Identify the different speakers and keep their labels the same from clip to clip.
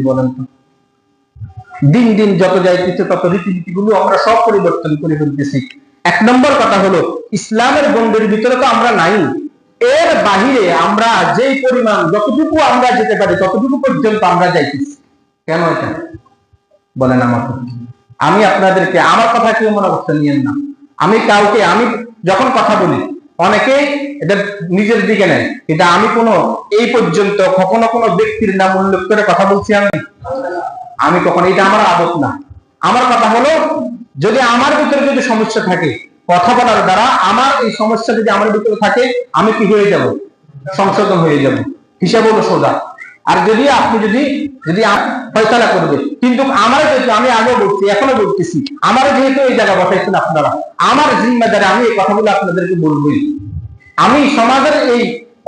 Speaker 1: বলেন দিন দিন যত যাইতেছে তত রীতিনীতিগুলো আমরা সব পরিবর্তন করে ফেলতেছি। এক নম্বর কথা হলো, ইসলামের বন্ধের ভিতরে তো আমরা নাই। এর বাহিরে আমরা যেই পরিমাণ, যতটুকু আমরা যেতে পারি, ততটুকু পর্যন্ত আমরা যাইতেছি। কেন এটা? বলেন আমাকে। আমি আপনাদেরকে, আমার কথা কেউ মনে করতে নিয়েন না। আমি কাউকে, আমি যখন কথা বলি অনেকে এটা নিজের দিকে নেয় কিন্তু আমি কোনো, এই পর্যন্ত কখনো কোনো ব্যক্তির নাম উল্লেখ করে কথা বলছি আমি? আমি কখনো, এটা আমার আদত না। আমার কথা হলো, যদি আমার ভিতরে যদি সমস্যা থাকে, কথা বলার দ্বারা আমার এই সমস্যা যদি আমার ভিতরে থাকে, আমি কি হয়ে যাব? সংশোধন হয়ে যাব। হিসাব হলো সোজা। আর যদি আপনি যদি যদি ফয়সালা করবে কিন্তু আমার যেহেতু আমি আগে বলছি, এখনও বলতেছি, আমার যেহেতু এই জায়গা বসাইছেন আপনারা, আমার জিম্মাদারে, আমি এই কথাগুলো আপনাদেরকে বলবোই। আমি সমাজের এই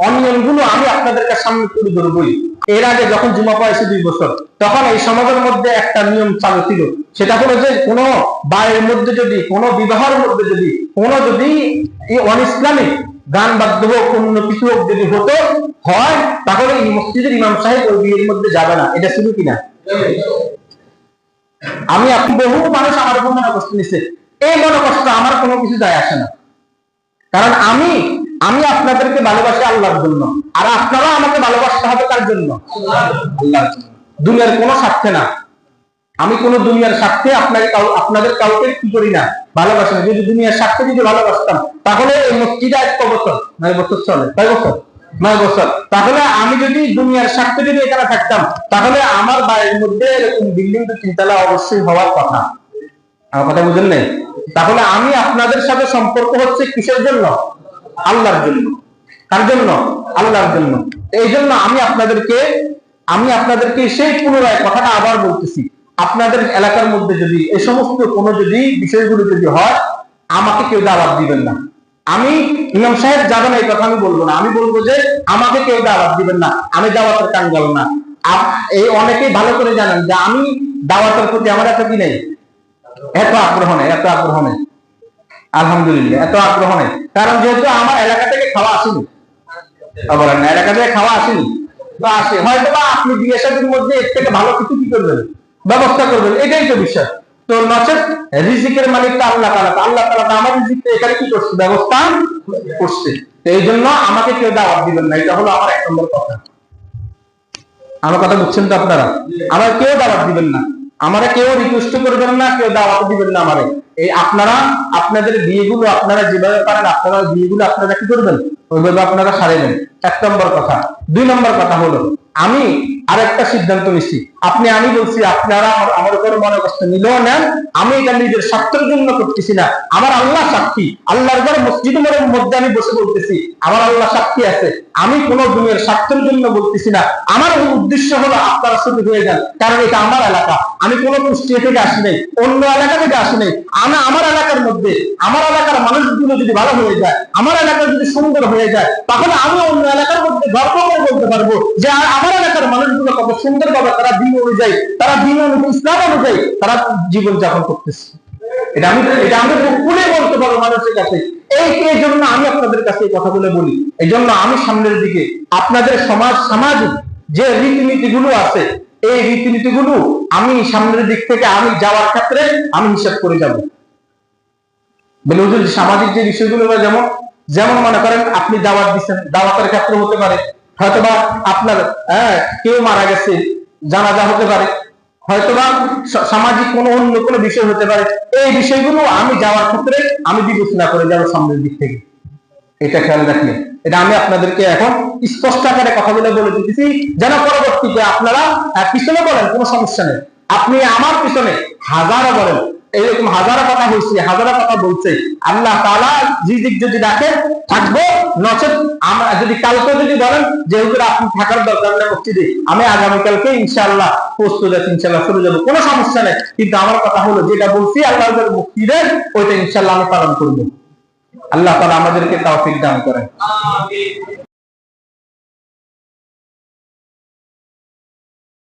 Speaker 1: অনিয়মগুলো আমি আপনাদের সামনে তুলে ধরবই। এর আগে যখন জুমা পাইছে দুই বছর, তখন এই সমাজের মধ্যে একটা নিয়ম চালু ছিল। সেটা হলো যে কোন বাড়ির মধ্যে যদি, কোন বিবাহের মধ্যে যদি, কোন যদি এই অন ইসলামিক গান বাদ্য হোক অন্য কিছু হোক, যদি হতো, হয়, তাহলে এই মসজিদের ইমাম সাহেব ওই বিয়ের মধ্যে যাবে না। এটা ছিল কিনা? আমি আপনি বহু মানুষ আমার উপর মনে কষ্ট নিচ্ছে। এই মনে কষ্ট আমার কোনো কিছু যায় আসে না। কারণ আমি আমি আপনাদেরকে ভালোবাসি আল্লাহর জন্য। আর আপনারা আমাকে ভালোবাসতে হবে তার জন্য? আল্লাহর জন্য। দুনিয়ার কোনো স্বার্থে না। আমি কোন দুনিয়ার স্বার্থে আপনাকে আপনাদের কাউকে কি করি না? ভালোবাসি না। যদি দুনিয়ার স্বার্থে যদি ভালোবাসতাম, তাহলে এই মসজিদে এক বছর? নয় বছর চলে। কয় বছর? নয় বছর। তাহলে আমি যদি দুনিয়ার স্বার্থে যদি এখানে থাকতাম, তাহলে আমার বাড়ির মধ্যে এরকম বিল্ডিং তো তিনতলা অবশ্যই হওয়ার কথা। আমার কথা বুঝেন নাই? তাহলে আমি আপনাদের সাথে সম্পর্ক হচ্ছে কিসের জন্য? আল্লাহর জন্য। কার জন্য? আল্লাহর জন্য। এই জন্য আমি আপনাদেরকে আমি আপনাদেরকে সেই পুনরায় কথাটা আবার বলতেছি। আপনাদের এলাকার মধ্যে যদি এই সমস্ত কোনো যদি বিষয়গুলো যদি হয়, আমাকে কেউ দাওয়াত দিবেন না। আমি ইমাম সাহেব যাবেন এই কথা আমি বলব না। আমি বলব যে, আমাকে কেউ দাওয়াত দিবেন না। আমি দাওয়াতের কাঙ্গাল না। এই অনেকেই ভালো করে জানেন যে আমি দাওয়াতের প্রতি আমার এত কি নেই? এত আগ্রহ নেই, এত আগ্রহ নেই। আলহামদুলিল্লাহ, এত আগ্রহ নেই। কারণ যেহেতু আমার এলাকা থেকে খাওয়া আসেনি। এলাকা থেকে খাওয়া আসেনি। বা আসে হয়তো বা আপনি বিয়ে শাদীর মধ্যে এর থেকে ভালো কিছু কি করবেন? ব্যবস্থা করবেন, এটাই তো বিষয় তো নচেত রিজিকের মালিক আল্লাহ তালা আল্লাহ তালা আমার রিজিক এখানে কি করছে? ব্যবস্থা করছে। তো এই জন্য আমাকে কেউ দাওয়াত দিবেন না, এটা হলো আমার এক নম্বর কথা। আমার কথা বুঝছেন তো আপনারা? আমার কেউ দাওয়াত দিবেন না। আমারে কেউ রিকোয়েস্ট করবেন না, কেউ দাওয়াত দিবেন না আমারে। এই আপনারা, আপনাদের বিয়েগুলো আপনারা যেভাবে পারেন, আপনারা বিয়েগুলো আপনারা কি করবেন? ওইভাবে আপনারা সারাবেন এক নম্বর কথা। দুই নম্বর কথা হলো, আমি আরেকটা সিদ্ধান্ত নিচ্ছি আপনি, আমি বলছি, আপনারা আমার- উপর মনে কষ্ট নিলেও নেন, আমি এটা নিজের স্বার্থের জন্য করতেছি না। আমার আল্লাহ সাক্ষী। আল্লাহর ঘর মসজিদ মধ্যে আমি বসে বলতেছি, আমার আল্লাহ সাক্ষী আছে। আমি কোন দুনিয়ার স্বার্থের জন্য বলতেছি না। আমার উদ্দেশ্য হলো আপনারা শুধু হয়ে যান, কারণ এটা আমার এলাকা। আমি কোনো কুষ্টিয়া থেকে আসি নাই, অন্য এলাকা থেকে আসি নাই। আমি আমার এলাকার মধ্যে, আমার এলাকার মানুষগুলো যদি ভালো হয়ে যায়, আমার এলাকা যদি সুন্দর হয়ে যায়, তাহলে আমি অন্য এলাকার মধ্যে গর্ব করে বলতে পারব যে আমার এলাকার মানুষগুলো কত সুন্দর ভাবে তারা দিন অনুযায়ী, তারা দিন অনুযায়ী ইসলাম অনুযায়ী তারা জীবন যাপন করতেছে। এটা আমি এটা আমি খুলে বলতে পারব মানুষের কাছে। এই এই জন্য আমি আপনাদের কাছে এই কথাগুলো বলি। এই জন্য আমি সামনের দিকে আপনাদের সমাজ যে রীতিনীতি গুলো আছে এই রীতিনীতি গুলো আমি সামনের দিক থেকে আমি যাওয়ার ক্ষেত্রে আমি হিসাব করে যাব। বলে সামাজিক যে বিষয়গুলো যেমন যেমন মনে করেন আপনি দাওয়াত দিচ্ছেন দাওয়াতের ক্ষেত্রে হতে পারে। হয়তোবা আপনার হ্যাঁ, কেউ মারা গেছে জানাজা হতে পারে। হয়তোবা সামাজিক কোনো অন্য কোনো বিষয় হতে পারে। এই বিষয়গুলো আমি যাওয়ার ক্ষেত্রে আমি বিবেচনা করে যাব সামনের দিক থেকে। এটা খেয়াল রাখলে এটা আমি আপনাদেরকে এখন স্পষ্ট আকারে কথাগুলো বলে দিতেছি। যেন পরবর্তীতে আপনারা পিছনে বলেন, কোনো সমস্যা নেই। আপনি আমার পিছনে হাজারো বলেন। এরকম হাজারো কথা হয়েছে, হাজারো কথা বলছে। আল্লাহ তালা রিজিক যদি ডাকে থাকব নচেত আমরা যদি কালকে যদি বলেন যেহেতু আপনি থাকার দরকার নেই মসজিদে, আমি আগামীকালকে ইনশাআল্লাহ প্রস্তুত আছি, ইনশাআল্লাহ চলে যাব, কোনো সমস্যা নেই। কিন্তু আমার কথা হলো, যেটা বলছি, আল্লাহ মসজিদের ওইটা ইনশাল্লাহ আমি পালন করব। আল্লাহ তালা আমাদেরকে তাও দান করেন।